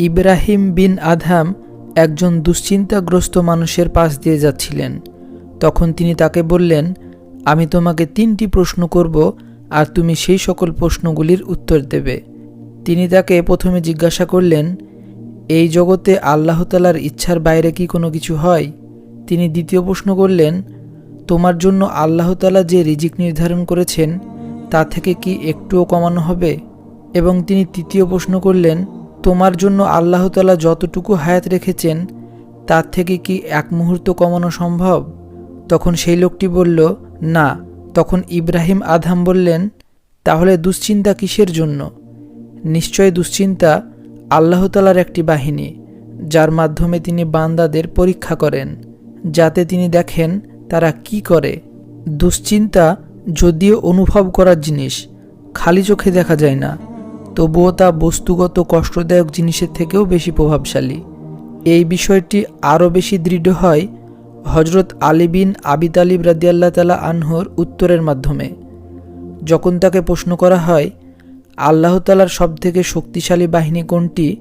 ইব্রাহিম বিন Adham একজন দুশ্চিন্তাগ্রস্ত মানুষের পাশ দিয়ে যাচ্ছিলেন। তখন তিনি তাকে বললেন, আমি তোমাকে তিনটি প্রশ্ন করব আর তুমি সেই সকল প্রশ্নগুলির উত্তর দেবে। তিনি তাকে প্রথমে জিজ্ঞাসা করলেন, এই জগতে আল্লাহতালার ইচ্ছার বাইরে কি কোনো কিছু হয়? তিনি দ্বিতীয় প্রশ্ন করলেন, তোমার জন্য আল্লাহতালা যে রিজিক নির্ধারণ করেছেন, তা থেকে কি একটুও কমানো হবে? এবং তিনি তৃতীয় প্রশ্ন করলেন তোমার জন্য আল্লাহ তালা যতটুকু হায়াত রেখেছেন, তার থেকে কি এক মুহূর্ত কমানো সম্ভব? তখন সেই লোকটি বলল, না। তখন ইব্রাহিম আধাম বললেন, তাহলে দুশ্চিন্তা কিসের জন্য? নিশ্চয় দুশ্চিন্তা আল্লাহ তালার একটি বাহিনী, যার মাধ্যমে তিনি বান্দাদের পরীক্ষা করেন, যাতে তিনি দেখেন তারা কি করে। দুশ্চিন্তা যদিও অনুভব করার জিনিস, খালি চোখে দেখা যায় না। তবুও তা বস্তুগত কষ্টদায়ক জিনিসের থেকেও বেশি প্রভাবশালী। এই বিষয়টি আরও বেশি দৃঢ় হয় হজরত আলী বিন আবি তালিব রাদিয়াল্লাহ তালা আনহর উত্তরের মাধ্যমে। যখন তাকে প্রশ্ন করা হয়, আল্লাহ তালার সবথেকে শক্তিশালী বাহিনী কোনটি?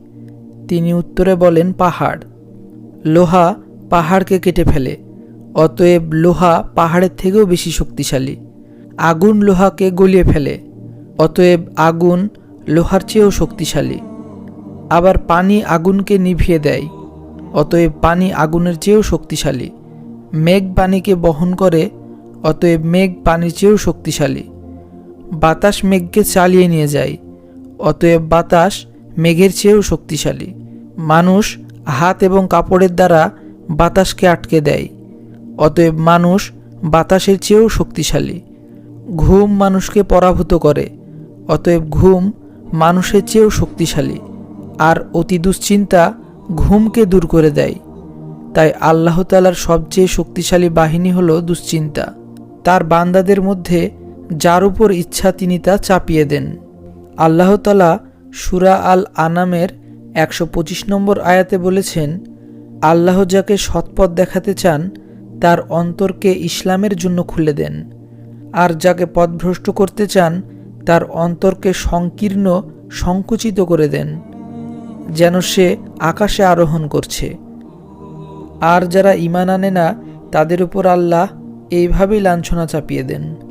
তিনি উত্তরে বলেন, পাহাড়। লোহা পাহাড়কে কেটে ফেলে, অতএব লোহা পাহাড়ের থেকেও বেশি শক্তিশালী। আগুন লোহাকে গলিয়ে ফেলে, অতএব আগুন লোহার চেয়েও শক্তিশালী। আবার পানি আগুনকে নিভিয়ে দেয়, অতএব পানি আগুনের চেয়েও শক্তিশালী। মেঘ পানিকে বহন করে, অতএব মেঘ পানির চেয়েও শক্তিশালী। বাতাস মেঘকে চালিয়ে নিয়ে যায়, অতএব বাতাস মেঘের চেয়েও শক্তিশালী। মানুষ হাত এবং কাপড়ের দ্বারা বাতাসকে আটকে দেয়, অতএব মানুষ বাতাসের চেয়েও শক্তিশালী। ঘুম মানুষকে পরাভূত করে, অতএব ঘুম মানুষের চেয়েও শক্তিশালী, আর অতি দুশ্চিন্তা ঘুমকে দূর করে দেয়। তাই আল্লাহ তালার সবচেয়ে শক্তিশালী বাহিনী হলো দুশ্চিন্তা। তার বান্দাদের মধ্যে যার উপর ইচ্ছা তিনি তা চাপিয়ে দেন। আল্লাহ তালা সুরা আল আনামের একশো পঁচিশ নম্বর আয়াতে বলেছেন, আল্লাহ যাকে সৎপথ দেখাতে চান, তার অন্তরকে ইসলামের জন্য খুলে দেন। আর যাকে পথভ্রষ্ট করতে চান তার অন্তরকে সংকীর্ণ, সংকুচিত করে দেন, যেন সে আকাশে আরোহণ করছে। আর যারা ইমান আনে না, তাদের উপর আল্লাহ এইভাবেই লাঞ্ছনা চাপিয়ে দেন।